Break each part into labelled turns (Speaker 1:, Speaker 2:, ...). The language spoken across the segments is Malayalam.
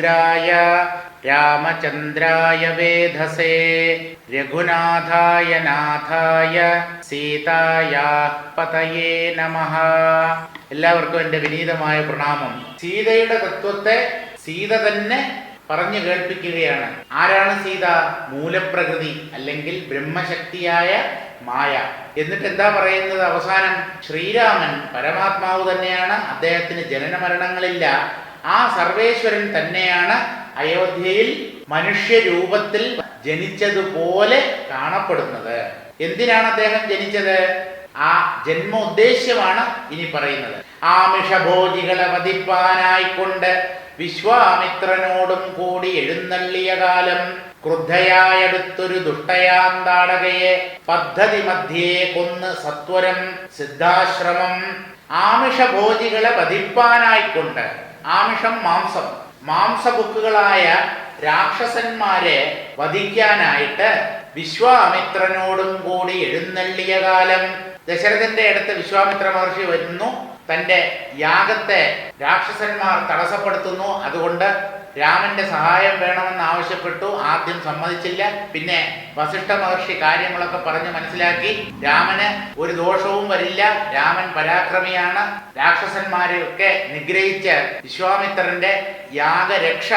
Speaker 1: രാമഭദ്രായ രാമചന്ദ്രായ വേധസേ രഘുനാഥായ നാഥായ സീതായാ പതയേ നമ. എല്ലാവർക്കും എന്റെ വിനീതമായ പ്രണാമം. സീതയുടെ തത്വത്തെ സീത തന്നെ പറഞ്ഞു കേൾപ്പിക്കുകയാണ്. ആരാണ് സീത? മൂലപ്രകൃതി അല്ലെങ്കിൽ ബ്രഹ്മശക്തിയായ മായ. എന്നിട്ട് എന്താ പറയുന്നത് അവസാനം? ശ്രീരാമൻ പരമാത്മാവ് തന്നെയാണ്. അദ്ദേഹത്തിന് ജനന മരണങ്ങളില്ല ആ സർവേശ്വരൻ തന്നെയാണ് അയോധ്യയിൽ മനുഷ്യരൂപത്തിൽ ജനിച്ചതുപോലെ കാണപ്പെടുന്നത്. എന്തിനാണ് അദ്ദേഹം ജനിച്ചത്? ആ ജന്മോദ്ദേശ്യമാണ് ഇനി പറയുന്നത്. ആമിഷഭോജികളെ വധിപ്പാനായിക്കൊണ്ട് വിശ്വാമിത്രനോടും കൂടി എഴുന്നള്ളിയ കാലം ക്രുദ്ധയായടുത്തൊരു ദുഷ്ടയാന്താടകയെ പദ്ധതി മധ്യേ കൊന്ന് സത്വരം സിദ്ധാശ്രമം ആമിഷഭോജികളെ വധിപ്പാനായിക്കൊണ്ട് ആമിഷം മാംസം. മാംസബുക്കുകളായ രാക്ഷസന്മാരെ വധിക്കാനായിട്ട് വിശ്വാമിത്രനോടും കൂടി എഴുന്നള്ളിയ കാലം ദശരഥന്റെ അടുത്ത് വിശ്വാമിത്ര മഹർഷി വരുന്നു. തന്റെ യാഗത്തെ രാക്ഷസന്മാർ തടസ്സപ്പെടുത്തുന്നു. അതുകൊണ്ട് രാമന്റെ സഹായം വേണമെന്ന് ആവശ്യപ്പെട്ടു ആദ്യം സമ്മതിച്ചില്ല. പിന്നെ വസിഷ്ഠ മഹർഷി കാര്യങ്ങളൊക്കെ പറഞ്ഞ് മനസ്സിലാക്കി രാമന് ഒരു ദോഷവും വരില്ല രാമൻ പരാക്രമിയാണ്. രാക്ഷസന്മാരെയൊക്കെ നിഗ്രഹിച്ച് വിശ്വാമിത്രന്റെ യാഗരക്ഷ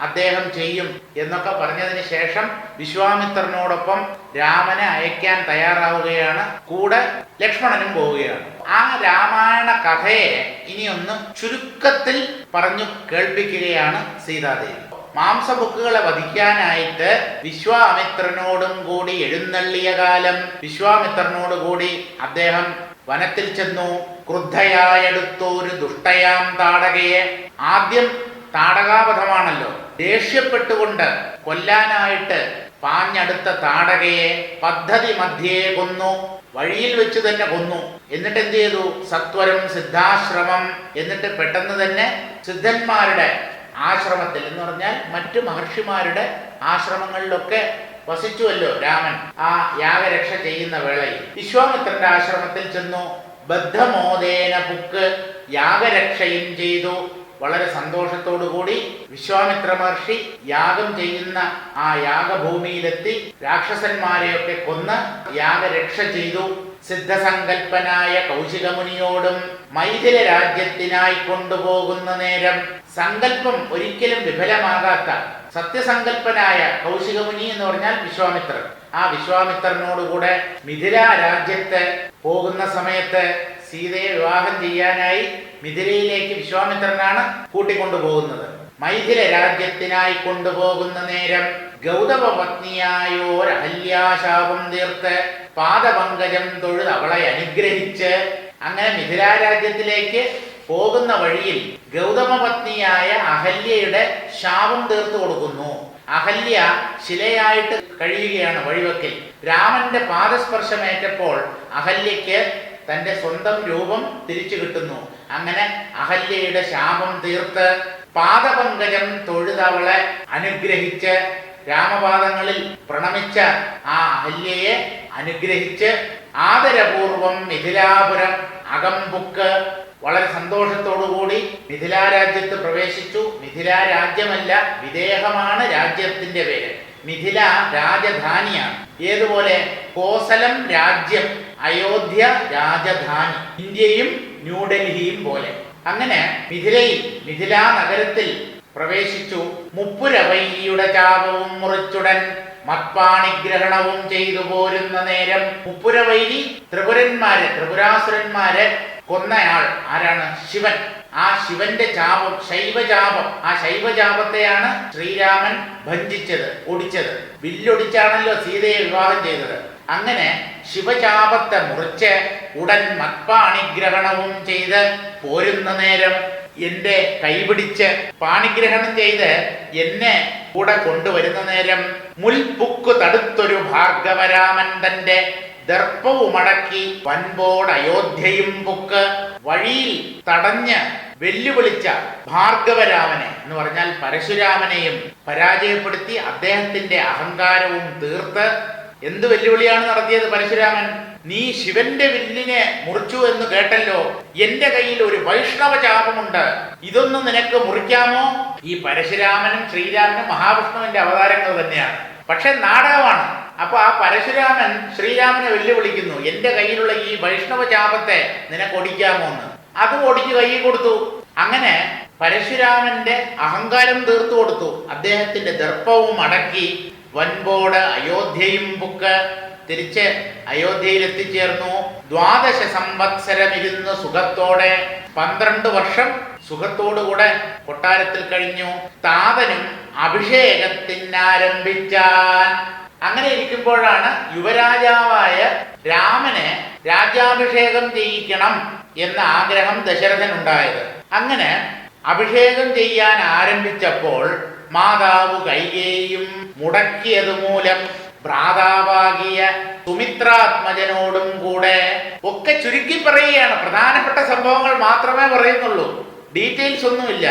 Speaker 1: അദ്ദേഹം ചെയ്യും എന്നൊക്കെ പറഞ്ഞതിന് ശേഷം വിശ്വാമിത്രനോടൊപ്പം രാമനെ അയക്കാൻ തയ്യാറാവുകയാണ്. കൂടെ ലക്ഷ്മണനും പോവുകയാണ്. ആ രാമായണ കഥയെ ഇനിയൊന്ന് ചുരുക്കത്തിൽ പറഞ്ഞു കേൾപ്പിക്കുകയാണ് സീതാദേവി. മാംസബുക്കുകളെ വധിക്കാനായിട്ട് വിശ്വാമിത്രനോടും കൂടി എഴുന്നള്ളിയ കാലം വിശ്വാമിത്രനോട് കൂടി അദ്ദേഹം വനത്തിൽ ചെന്നു ക്രുദ്ധയായെടുത്തൊരു ദുഷ്ടയാം താടകയെ. ആദ്യം താടകാവധമാണല്ലോ. ദേഷ്യപ്പെട്ടുകൊണ്ട് കൊല്ലാനായിട്ട് പാഞ്ഞടുത്ത താടകയെ പദ്ധതി മധ്യേ കൊന്നു. വഴിയിൽ വെച്ച് തന്നെ കൊന്നു. എന്നിട്ട് എന്ത് ചെയ്തു? സത്വരം സിദ്ധാശ്രമം. എന്നിട്ട് പെട്ടെന്ന് തന്നെ സിദ്ധന്മാരുടെ ആശ്രമത്തിൽ എന്ന് പറഞ്ഞാൽ മറ്റു മഹർഷിമാരുടെ ആശ്രമങ്ങളിലൊക്കെ വസിച്ചുവല്ലോ രാമൻ. ആ യാഗരക്ഷ ചെയ്യുന്ന വേളയിൽ. വിശ്വാമിത്രന്റെ ആശ്രമത്തിൽ ചെന്നു. ബദ്ധമോദേന പുക്ക് യാഗരക്ഷയും ചെയ്തു. വളരെ സന്തോഷത്തോടുകൂടി വിശ്വാമിത്ര മഹർഷി യാഗം ചെയ്യുന്ന ആ യാഗഭൂമിയിലെത്തി രാക്ഷസന്മാരെയൊക്കെ കൊന്ന് യാഗരക്ഷ ചെയ്തു. സിദ്ധസങ്കൽപ്പനായ കൗശികമുനിയോടും മൈഥില രാജ്യത്തിനായി കൊണ്ടുപോകുന്ന നേരം സങ്കല്പം ഒരിക്കലും വിഫലമാകാത്ത സത്യസങ്കല്പനായ കൗശികമുനി എന്ന് പറഞ്ഞാൽ വിശ്വാമിത്രൻ. ആ വിശ്വാമിത്രനോടുകൂടെ മിഥില രാജ്യത്ത് പോകുന്ന സമയത്ത് സീതയെ വിവാഹം ചെയ്യാനായി മിഥിലയിലേക്ക് വിശ്വാമിത്രനാണ് കൂട്ടിക്കൊണ്ടുപോകുന്നത്. മൈഥില രാജ്യത്തിനായി കൊണ്ടുപോകുന്ന നേരം ഗൗതമ പത്നിയായോ അല്യാശാപം തീർത്ത് പാദപങ്കജം തൊഴുത് അവളെ അനുഗ്രഹിച്ച് അങ്ങനെ മിഥില രാജ്യത്തിലേക്ക് പോകുന്ന വഴിയിൽ ഗൗതമ പത്നിയായ അഹല്യയുടെ ശാപം തീർത്തു കൊടുക്കുന്നു. അഹല്യ ശിലയായിട്ട് കഴിയുകയാണ് വഴിവെക്കിൽ. രാമന്റെ പാദസ്പർശമേറ്റപ്പോൾ അഹല്യയ്ക്ക് തന്റെ സ്വന്തം രൂപം തിരിച്ചു കിട്ടുന്നു. അങ്ങനെ അഹല്യയുടെ ശാപം തീർത്ത് പാദപങ്കജം തൊഴുതവളെ അനുഗ്രഹിച്ച് രാമപാദങ്ങളിൽ പ്രണമിച്ച ആ അഹല്യയെ അനുഗ്രഹിച്ച് ആദരപൂർവം മിഥിലാപുരം അകമ്പുക്ക് വളരെ സന്തോഷത്തോടുകൂടി മിഥിലാ രാജ്യത്ത് പ്രവേശിച്ചു. മിഥില രാജ്യമല്ല വിദേഹമാണ് രാജ്യത്തിന്റെ പേര്. മിഥില രാജധാനിയാണ്. ഏതുപോലെ കോസലം രാജ്യം അയോധ്യ രാജധാനി ഇന്ത്യയും ന്യൂഡൽഹിയും പോലെ. അങ്ങനെ മിഥിലയിൽ മിഥില നഗരത്തിൽ പ്രവേശിച്ചു. മുപ്പുരവൈലിയുടെ ചാപവും മുറിച്ചുടൻ മത്പാണിഗ്രഹണവും ചെയ്തു പോരുന്ന നേരം മുപ്പുരവൈലി ത്രിപുരന്മാര് ത്രിപുരാസുരന്മാരെ കൊന്നയാൾ ആരാണ്? ശിവൻ. ആ ശിവന്റെ ചാപം ശൈവചാപം ആ ശൈവചാപത്തെയാണ് ശ്രീരാമൻ ഭഞ്ചിച്ചത് ഒടിച്ചത്. വില്ലൊടിച്ചാണല്ലോ സീതയെ വിവാഹം ചെയ്തത്. അങ്ങനെ ശിവചാപത്തെ മുറിച്ച് ഉടൻ മത്പാണിഗ്രഹണവും ചെയ്ത് പോരുന്ന നേരം എന്റെ കൈപിടിച്ച് പാണിഗ്രഹണം ചെയ്ത് എന്നെ കൂടെ കൊണ്ടുവരുന്ന നേരം മുൽപുക്കു തടുത്തൊരു ഭാർഗവരാമൻ തന്റെ ദർപ്പവുമടക്കി വൻപോട് അയോധ്യയും പുക്ക് വഴിയിൽ തടഞ്ഞ് വെല്ലുവിളിച്ച ഭാർഗവരാമനെ എന്ന് പറഞ്ഞാൽ പരശുരാമനെയും പരാജയപ്പെടുത്തി അദ്ദേഹത്തിന്റെ അഹങ്കാരവും തീർത്ത് എന്ത് വെല്ലുവിളിയാണ് നടത്തിയത് പരശുരാമൻ? നീ ശിവന്റെ വില്ലിനെ മുറിച്ചു എന്ന് കേട്ടല്ലോ. എന്റെ കയ്യിൽ ഒരു വൈഷ്ണവ ചാപമുണ്ട്. ഇതൊന്നും നിനക്ക് മുറിക്കാമോ? ഈ പരശുരാമനും ശ്രീരാമനും മഹാവിഷ്ണുവിന്റെ അവതാരങ്ങൾ തന്നെയാണ്. പക്ഷെ നാടകമാണ്. അപ്പൊ ആ പരശുരാമൻ ശ്രീരാമനെ വെല്ലുവിളിക്കുന്നു. എന്റെ കയ്യിലുള്ള ഈ വൈഷ്ണവ ചാപത്തെ നിനക്ക് ഒടിക്കാമോ എന്ന്. അത് ഒടിച്ച് കയ്യിൽ കൊടുത്തു. അങ്ങനെ പരശുരാമന്റെ അഹങ്കാരം തീർത്തു കൊടുത്തു. അദ്ദേഹത്തിന്റെ ദർപ്പവും അടക്കി വൻപോട് അയോധ്യയും പുക്ക് തിരിച്ച് അയോധ്യയിൽ എത്തിച്ചേർന്നു ദ്വാദശ സംവത്സരം ഇരുന്ന് സുഖത്തോടെ പന്ത്രണ്ട് വർഷം സുഖത്തോടുകൂടെ കൊട്ടാരത്തിൽ കഴിഞ്ഞു. താതനും അഭിഷേകത്തിനാരംഭിച്ചാൻ. അങ്ങനെ ഇരിക്കുമ്പോഴാണ് യുവരാജാവായ രാമനെ രാജ്യാഭിഷേകം ചെയ്യിക്കണം എന്ന ആഗ്രഹം ദശരഥൻ ഉണ്ടായത് അങ്ങനെ അഭിഷേകം ചെയ്യാൻ ആരംഭിച്ചപ്പോൾ മാതാവ് കൈകേയും മുടക്കിയത് മൂലം ഭ്രാതാവാകിയ സുമിത്രാത്മജനോടും കൂടെ ഒക്കെ ചുരുക്കി പറയുകയാണ്. പ്രധാനപ്പെട്ട സംഭവങ്ങൾ മാത്രമേ പറയുന്നുള്ളൂ. ഡീറ്റെയിൽസ് ഒന്നുമില്ല.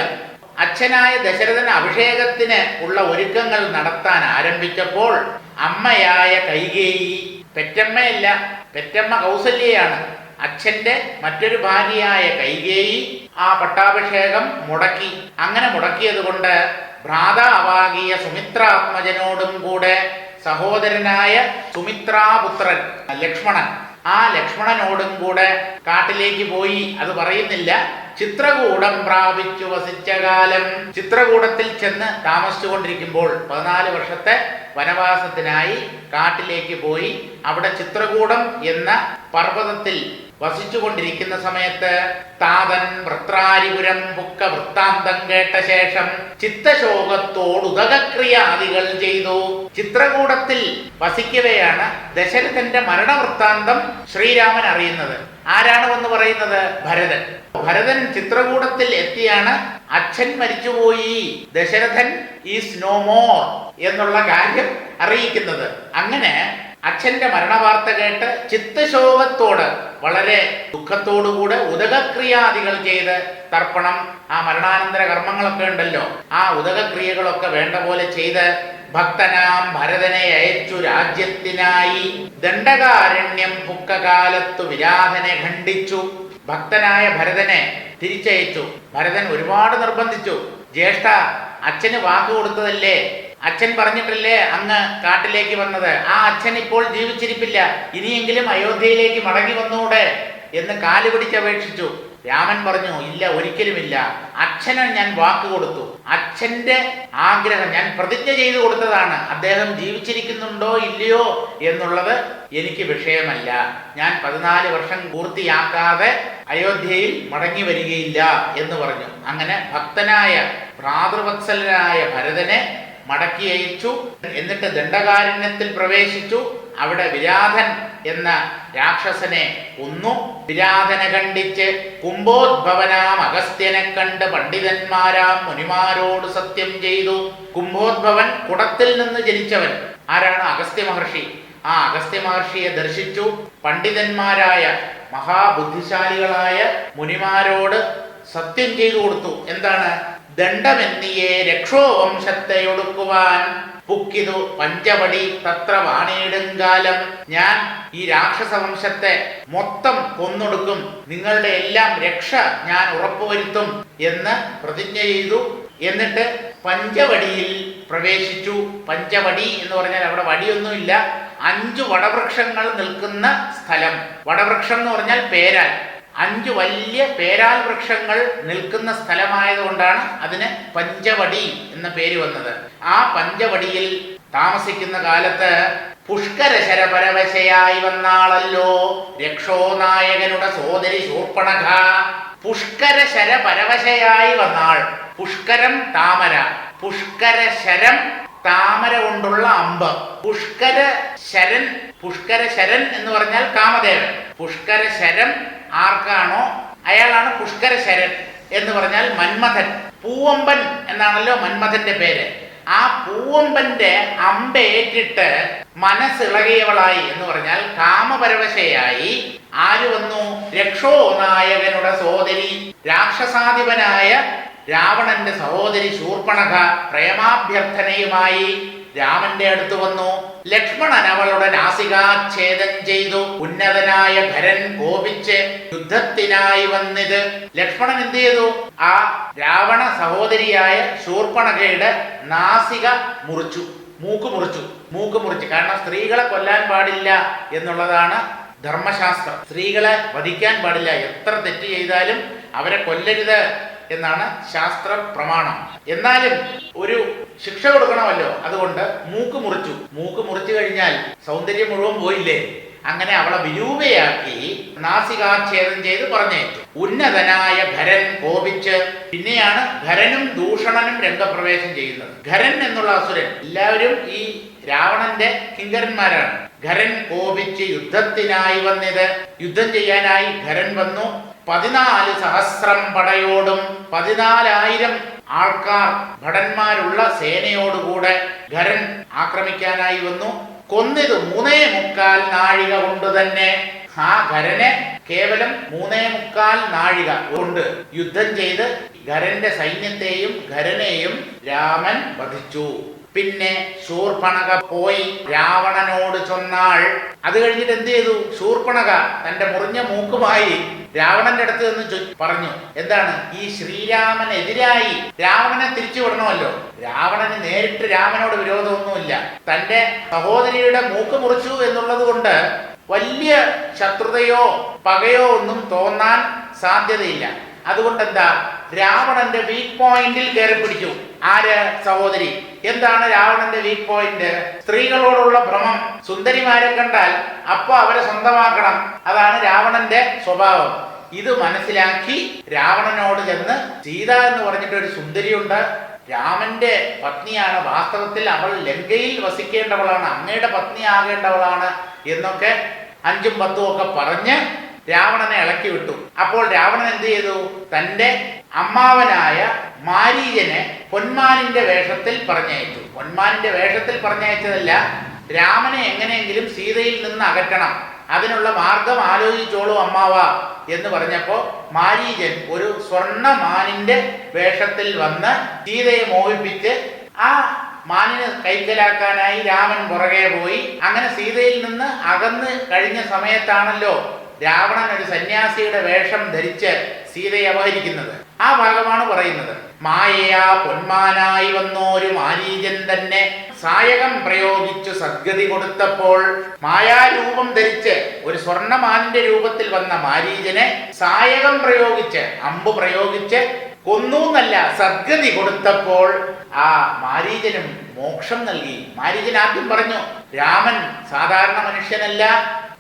Speaker 1: അച്ഛനായ ദശരഥൻ അഭിഷേകത്തിന് ഉള്ള ഒരുക്കങ്ങൾ നടത്താൻ ആരംഭിച്ചപ്പോൾ അമ്മയായ കൈകേയി പെറ്റമ്മയല്ല പെറ്റമ്മ കൗസല്യയാണ്. അച്ഛന്റെ മറ്റൊരു ഭാര്യയായ കൈകേയി ആ പട്ടാഭിഷേകം മുടക്കി. അങ്ങനെ മുടക്കിയത് കൊണ്ട് ഭ്രാതാവാകിയ സുമിത്രാത്മജനോടും കൂടെ സഹോദരനായ സുമിത്രാപുത്രൻ ലക്ഷ്മണൻ. ആ ലക്ഷ്മണനോടും കൂടെ കാട്ടിലേക്ക് പോയി. അത് പറയുന്നില്ല ചിത്രകൂടം പ്രാപിച്ചു വസിച്ച കാലം. ചിത്രകൂടത്തിൽ ചെന്ന് താമസിച്ചുകൊണ്ടിരിക്കുമ്പോൾ പതിനാല് വർഷത്തെ വനവാസത്തിനായി കാട്ടിലേക്ക് പോയി. അവിടെ ചിത്രകൂടം എന്ന പർവതത്തിൽ വസിച്ചുകൊണ്ടിരിക്കുന്ന സമയത്ത് താതൻ വൃത്രാരിപുരം പുക്ക വൃത്താന്തം കേട്ട ശേഷം ചിത്തശോകത്തോടുതകക്രിയ ആദികൾ ചെയ്തു. ചിത്രകൂടത്തിൽ വസിക്കവെയാണ് ദശരഥന്റെ മരണവൃത്താന്തം ശ്രീരാമൻ അറിയുന്നത്. ആരാണ് വന്ന് പറയുന്നത്? ഭരതൻ. ഭരതൻ ചിത്രകൂടത്തിൽ എത്തിയാണ്. അച്ഛൻ മരിച്ചുപോയി. ദശരഥൻ ഈസ് നോ മോർ എന്നുള്ള കാര്യം അറിയിക്കുന്നത്. അങ്ങനെ അച്ഛന്റെ മരണവാർത്ത കേട്ട് ചിത്തശോകത്തോട് വളരെ ദുഃഖത്തോടുകൂടെ ഉദകക്രിയാദികൾ ചെയ്ത് തർപ്പണം ആ മരണാനന്തര കർമ്മങ്ങളൊക്കെ ഉണ്ടല്ലോ. ആ ഉദകക്രിയകളൊക്കെ വേണ്ട പോലെ ചെയ്ത് ഭക്തനാം ഭരതനെ അയച്ചു രാജ്യത്തിനായി. ദണ്ഡകാരണ്യം പുക്കകാലത്തു വിരാധനെ ഖണ്ഡിച്ചു. ഭക്തനായ ഭരതനെ തിരിച്ചയച്ചു. ഭരതൻ ഒരുപാട് നിർബന്ധിച്ചു. ജ്യേഷ്ഠ അച്ഛന് വാക്ക് കൊടുത്തതല്ലേ? അച്ഛൻ പറഞ്ഞിട്ടില്ലേ അന്ന് കാട്ടിലേക്ക് വന്നത്? ആ അച്ഛൻ ഇപ്പോൾ ജീവിച്ചിരിപ്പില്ല. ഇനിയെങ്കിലും അയോധ്യയിലേക്ക് മടങ്ങി വന്നൂടെ എന്ന് കാലുപിടിച്ച് അപേക്ഷിച്ചു. രാമൻ പറഞ്ഞു ഇല്ല ഒരിക്കലുമില്ല. അച്ഛന് ഞാൻ വാക്ക് കൊടുത്തു. അച്ഛന്റെ ആഗ്രഹം ഞാൻ പ്രതിജ്ഞ ചെയ്തു കൊടുത്തതാണ്. അദ്ദേഹം ജീവിച്ചിരിക്കുന്നുണ്ടോ ഇല്ലയോ എന്നുള്ളത് എനിക്ക് വിഷയമല്ല. ഞാൻ പതിനാല് വർഷം പൂർത്തിയാക്കാതെ അയോധ്യയിൽ മടങ്ങി വരികയില്ല എന്ന് പറഞ്ഞു. അങ്ങനെ ഭക്തനായ ഭ്രാതൃവത്സലനായ ഭരതനെ മടക്കി അയച്ചു എന്നിട്ട് ദണ്ഡകാരണ്യത്തിൽ പ്രവേശിച്ചു. അവിടെ വിരാധൻ എന്ന രാക്ഷസനെ കൊന്നു. വിരാധനെ കണ്ടിച്ച് കുംഭോദ്ഭവനാം അഗസ്ത്യനെ കണ്ട് പണ്ഡിതന്മാരാം മുനിമാരോട് സത്യം ചെയ്തു. കുംഭോദ്ഭവൻ കുടത്തിൽ നിന്ന് ജനിച്ചവൻ. ആരാണ്? അഗസ്ത്യ മഹർഷി. ആ അഗസ്ത്യ മഹർഷിയെ ദർശിച്ചു. പണ്ഡിതന്മാരായ മഹാബുദ്ധിശാലികളായ മുനിമാരോട് സത്യം ചെയ്തു കൊടുത്തു. എന്താണ്? ദണ്ഡമെന്നിയെ രക്ഷോവംശത്തെ ഒടുക്കുവാൻ പുക്കിതു പഞ്ചവടി തത്ര വാണിയിടുങ്കാലം ഞാൻ ഈ രാക്ഷസവംശത്തെ മൊത്തം കൊന്നൊടുക്കും. നിങ്ങളുടെ എല്ലാം രക്ഷ ഞാൻ ഉറപ്പുവരുത്തും എന്ന് പ്രതിജ്ഞ ചെയ്തു. എന്നിട്ട് പഞ്ചവടിയിൽ പ്രവേശിച്ചു. പഞ്ചവടി എന്ന് പറഞ്ഞാൽ അവിടെ വടിയൊന്നുമില്ല. അഞ്ചു വടവൃക്ഷങ്ങൾ നിൽക്കുന്ന സ്ഥലം. വടവൃക്ഷം എന്ന് പറഞ്ഞാൽ പേരാൽ അഞ്ച് വലിയ പേരാൽ വൃക്ഷങ്ങൾ നിൽക്കുന്ന സ്ഥലമായതുകൊണ്ടാണ് അതിന് പഞ്ചവടി എന്ന പേര് വന്നത്. ആ പഞ്ചവടിയിൽ താമസിക്കുന്ന കാലത്ത് പുഷ്കരശര പരവശയായി വന്നാളല്ലോ. രക്ഷോനായകനുടെ സോദരി ശൂർപ്പണഖ പുഷ്കരശര പരവശയായി വന്നാൾ. പുഷ്കരം താമര. പുഷ്കരശരം താമര കൊണ്ടുള്ള അമ്പ്. പുഷ്കര ശരൻ പുഷ്കര ശരൻ എന്ന് പറഞ്ഞാൽ കാമദേവൻ. പുഷ്കര ശരം ആർക്കാണോ അയാളാണ് പുഷ്കര ശരൻ എന്ന് പറഞ്ഞാൽ മന്മഥൻ. പൂവമ്പൻ എന്നാണല്ലോ മന്മഥന്റെ പേര്. ആ പൂവമ്പന്റെ അമ്പേറ്റിട്ട് മനസ്സിളകിയവളായി എന്ന് പറഞ്ഞാൽ കാമപരവശയായി ആര് വന്നു? രക്ഷോ നായകനുടെ സോദരി രാക്ഷസാധിപനായ രാവണന്റെ സഹോദരി ശൂർപ്പണഖ പ്രേമാഭ്യർത്ഥനയുമായി രാമന്റെ അടുത്ത് വന്നു. ലക്ഷ്മണൻ അവളുടെ നാസികാച്ഛേദം ചെയ്തു. ഉന്നതനായ ഭരൻ കോപിച്ച് യുദ്ധത്തിനായി വന്നിത്. ലക്ഷ്മണൻ എന്ത് ചെയ്തു? ആ രാവണ സഹോദരിയായ ശൂർപ്പണകയുടെ നാസിക മുറിച്ചു. മൂക്ക് മുറിച്ചു. മൂക്ക് മുറിച്ചു. കാരണം സ്ത്രീകളെ കൊല്ലാൻ പാടില്ല എന്നുള്ളതാണ് ധർമ്മശാസ്ത്രം. സ്ത്രീകളെ വധിക്കാൻ പാടില്ല. എത്ര തെറ്റ് ചെയ്താലും അവരെ കൊല്ലരുത് എന്നാണ് ശാസ്ത്ര പ്രമാണം എന്നാലും ഒരു ശിക്ഷ കൊടുക്കണമല്ലോ. അതുകൊണ്ട് മൂക്ക് മുറിച്ചു. മൂക്ക് മുറിച്ചു കഴിഞ്ഞാൽ സൗന്ദര്യം മുഴുവൻ പോയില്ലേ? അങ്ങനെ അവളെ വിരൂപയാക്കി നാസികാച്ഛേദം ചെയ്ത് പറഞ്ഞേറ്റു ഉന്നതനായ ഭരൻ കോപിച്ച് പിന്നെയാണ് ഖരനും ദൂഷണനും രംഗപ്രവേശം ചെയ്യുന്നത്. ഖരൻ എന്നുള്ള അസുരൻ എല്ലാവരും ഈ രാവണന്റെ കിങ്കരന്മാരാണ്. ഖരൻ കോപിച്ച് യുദ്ധത്തിനായി വന്നത്. യുദ്ധം ചെയ്യാനായി ഖരൻ വന്നു. പതിനാല് സഹസ്രം പടയോടും പതിനാലായിരം ആൾക്കാർ ഭടന്മാരുള്ള സേനയോടുകൂടെ ഖരൻ ആക്രമിക്കാനായി വന്നു. കൊന്നിത് മൂന്നേ മുക്കാൽ നാഴിക കൊണ്ട് തന്നെ. ആ ഖരനെ കേവലം മൂന്നേ മുക്കാൽ നാഴിക കൊണ്ട് യുദ്ധം ചെയ്ത് ഖരന്റെ സൈന്യത്തെയും ഖരനെയും രാമൻ വധിച്ചു. പിന്നെ ശൂർപ്പണക പോയി രാവണനോട് ചൊന്നാൾ. അത് കഴിഞ്ഞിട്ട് എന്ത് ചെയ്തു? ശൂർപ്പണക തന്റെ മുറിഞ്ഞ മൂക്കുമായി രാവണന്റെ അടുത്ത് നിന്ന് പറഞ്ഞു എന്താണ്? ഈ ശ്രീരാമനെതിരായി രാവണനെ തിരിച്ചു വിടണമല്ലോ. രാവണന് നേരിട്ട് രാമനോട് വിരോധമൊന്നുമില്ല. തന്റെ സഹോദരിയുടെ മൂക്ക് മുറിച്ചു എന്നുള്ളത് കൊണ്ട് വലിയ ശത്രുതയോ പകയോ ഒന്നും തോന്നാൻ സാധ്യതയില്ല. അതുകൊണ്ട് എന്താ? രാവണന്റെ വീക്ക് പോയിന്റിൽ കയറി പിടിച്ചു. ആര്? സഹോദരി. എന്താണ് രാവണന്റെ വീക്ക് പോയിന്റ് സ്ത്രീകളോടുള്ള ഭ്രമം. സുന്ദരിമാരെ കണ്ടാൽ അപ്പൊ അവരെ സ്വന്തമാക്കണം. അതാണ് രാവണന്റെ സ്വഭാവം. ഇത് മനസ്സിലാക്കി രാവണനോട് ചെന്ന് സീത എന്ന് പറഞ്ഞിട്ട് ഒരു സുന്ദരിയുണ്ട്. രാമന്റെ പത്നിയാണ്. വാസ്തവത്തിൽ അവൾ ലങ്കയിൽ വസിക്കേണ്ടവളാണ്. അങ്ങയുടെ പത്നി ആകേണ്ടവളാണ് എന്നൊക്കെ അഞ്ചും പത്തും ഒക്കെ പറഞ്ഞ് രാവണനെ ഇളക്കി വിട്ടു. അപ്പോൾ രാവണൻ എന്ത് ചെയ്തു? തന്റെ അമ്മാവനായ മാരീജനെ പൊന്മാനിന്റെ വേഷത്തിൽ പറഞ്ഞയച്ചു. പൊന്മാനിന്റെ വേഷത്തിൽ പറഞ്ഞയച്ചതല്ല രാമനെ എങ്ങനെയെങ്കിലും സീതയിൽ നിന്ന് അകറ്റണം. അതിനുള്ള മാർഗം ആലോചിച്ചോളൂ അമ്മാവ എന്ന് പറഞ്ഞപ്പോ മാരീജൻ ഒരു സ്വർണമാനിന്റെ വേഷത്തിൽ വന്ന് സീതയെ മോഹിപ്പിച്ച് ആ മാനിനെ കൈക്കലാക്കാനായി രാമൻ പുറകെ പോയി. അങ്ങനെ സീതയിൽ നിന്ന് അകന്ന് കഴിഞ്ഞ സമയത്താണല്ലോ രാവണൻ ഒരു സന്യാസിയുടെ വേഷം ധരിച്ച് സീതയെ അപഹരിക്കുന്നത്. ആ ഭാഗമാണ് പറയുന്നത്. മായയാ പൊന്മാനായി വന്നോരു മാരീജൻ തന്നെ സായകം പ്രയോഗിച്ചു സദ്ഗതി കൊടുത്തപ്പോൾ മായാരൂപം ധരിച്ച് ഒരു സ്വർണമാനിന്റെ രൂപത്തിൽ വന്ന മാരീജനെ സായകം പ്രയോഗിച്ച് അമ്പ് പ്രയോഗിച്ച് കൊന്നു എന്നല്ല സദ്ഗതി കൊടുത്തപ്പോൾ ആ മാരീജനും മോക്ഷം നൽകി. മാരീജൻ ആദ്യം പറഞ്ഞു രാമൻ സാധാരണ മനുഷ്യനല്ല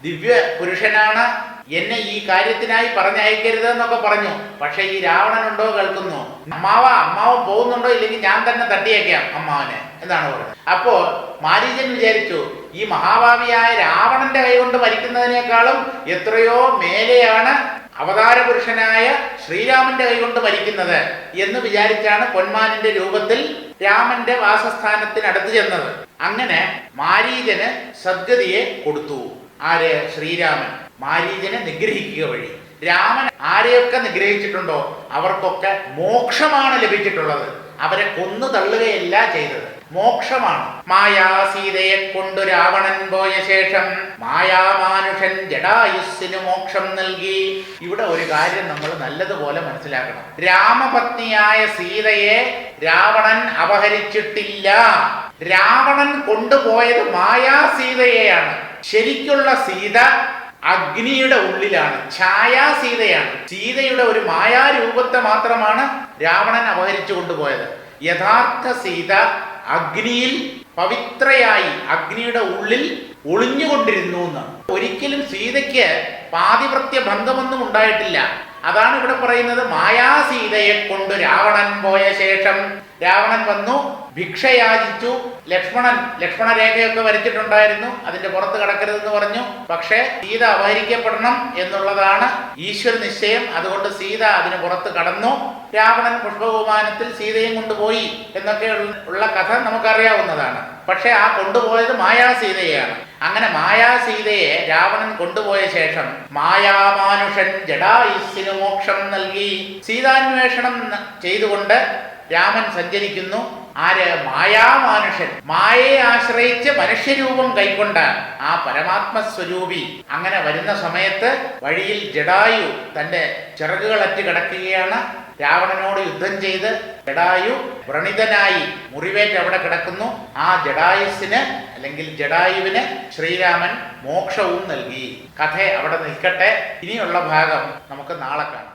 Speaker 1: ദിവ്യ പുരുഷനാണ് എന്നെ ഈ കാര്യത്തിനായി പറഞ്ഞയക്കരുത് എന്നൊക്കെ പറഞ്ഞു. പക്ഷെ ഈ രാവണനുണ്ടോ കേൾക്കുന്നു. അമ്മാവ അമ്മാവൻ പോകുന്നുണ്ടോ ഇല്ലെങ്കിൽ ഞാൻ തന്നെ തട്ടിയേക്കാം അമ്മാവനെ എന്നാണ് പറഞ്ഞത്. അപ്പോ മാരീജൻ വിചാരിച്ചു ഈ മഹാഭാവിയായ രാവണന്റെ കൈകൊണ്ട് മരിക്കുന്നതിനേക്കാളും എത്രയോ മേലെയാണ് അവതാര പുരുഷനായ ശ്രീരാമന്റെ കൈകൊണ്ട് മരിക്കുന്നത് എന്ന് വിചാരിച്ചാണ് പൊന്മാനിന്റെ രൂപത്തിൽ രാമന്റെ വാസസ്ഥാനത്തിനടുത്ത് ചെന്നത്. അങ്ങനെ മാരീജന് സദ്ഗതിയെ കൊടുത്തു. ആര്? ശ്രീരാമൻ. മാരീജനെ നിഗ്രഹിക്കുക വഴി. രാമൻ ആരെയൊക്കെ നിഗ്രഹിച്ചിട്ടുണ്ടോ അവർക്കൊക്കെ മോക്ഷമാണ് ലഭിച്ചിട്ടുള്ളത്. അവരെ കൊന്നു തള്ളുകയല്ല ചെയ്തത്. മോക്ഷമാണ്. മായാസീതയെ കൊണ്ടു രാവണൻ പോയ ശേഷം മായാമാനുഷൻ ജഡായുസ്സിന് മോക്ഷം നൽകി. ഇവിടെ ഒരു കാര്യം നമ്മൾ നല്ലതുപോലെ മനസ്സിലാക്കണം. രാമപത്നിയായ സീതയെ രാവണൻ അപഹരിച്ചിട്ടില്ല. രാവണൻ കൊണ്ടുപോയത് മായാസീതയെയാണ്. ശരിക്കുള്ള സീത അഗ്നിയുടെ ഉള്ളിലാണ്. ഛായാ സീതയാണ് സീതയുടെ ഒരു മായാരൂപത്തെ മാത്രമാണ് രാവണൻ അപഹരിച്ചു കൊണ്ടുപോയത്. യഥാർത്ഥ സീത അഗ്നിയിൽ പവിത്രയായി അഗ്നിയുടെ ഉള്ളിൽ ഒളിഞ്ഞുകൊണ്ടിരുന്നു എന്നാണ് ഒരിക്കലും സീതയ്ക്ക് പാതിവൃത്യ ബന്ധമൊന്നും ഉണ്ടായിട്ടില്ല. അതാണ് ഇവിടെ പറയുന്നത് മായാസീതയെ കൊണ്ട് രാവണൻ പോയ ശേഷം രാവണൻ വന്നു ഭിക്ഷയാചിച്ചു. ലക്ഷ്മണൻ ലക്ഷ്മണ രേഖയൊക്കെ വരച്ചിട്ടുണ്ടായിരുന്നു. അതിന്റെ പുറത്ത് കടക്കരുതെന്ന് പറഞ്ഞു. പക്ഷേ സീത അപഹരിക്കപ്പെടണം എന്നുള്ളതാണ് ഈശ്വര നിശ്ചയം. അതുകൊണ്ട് സീത അതിന് പുറത്ത് കടന്നു. രാവണൻ പുഷ്പവിമാനത്തിൽ സീതയും കൊണ്ടുപോയി എന്നൊക്കെ ഉള്ള- കഥ നമുക്കറിയാവുന്നതാണ്. പക്ഷെ ആ കൊണ്ടുപോയത് മായാസീതയെയാണ്. അങ്ങനെ മായാസീതയെ രാവണൻ കൊണ്ടുപോയ ശേഷം മായാമാനുഷൻ ജഡായുസ്സിന് മോക്ഷം നൽകി. സീതാന്വേഷണം ചെയ്തുകൊണ്ട് രാമൻ സഞ്ചരിക്കുന്നു. ആര്? മായാമാനുഷൻ. മായയെ ആശ്രയിച്ച് മനുഷ്യരൂപം കൈക്കൊണ്ട ആ പരമാത്മസ്വരൂപി അങ്ങനെ വരുന്ന സമയത്ത് വഴിയിൽ ജഡായു തന്റെ ചിറകുകളറ്റ് കിടക്കുകയാണ്. രാവണനോട് യുദ്ധം ചെയ്ത് ജഡായു വ്രണിതനായി മുറിവേറ്റ് അവിടെ കിടക്കുന്നു. ആ ജഡായുസിന് അല്ലെങ്കിൽ ജഡായുവിന് ശ്രീരാമൻ മോക്ഷവും നൽകി. കഥ അവിടെ നിൽക്കട്ടെ. ഇനിയുള്ള ഭാഗം നമുക്ക് നാളെ കാണാം.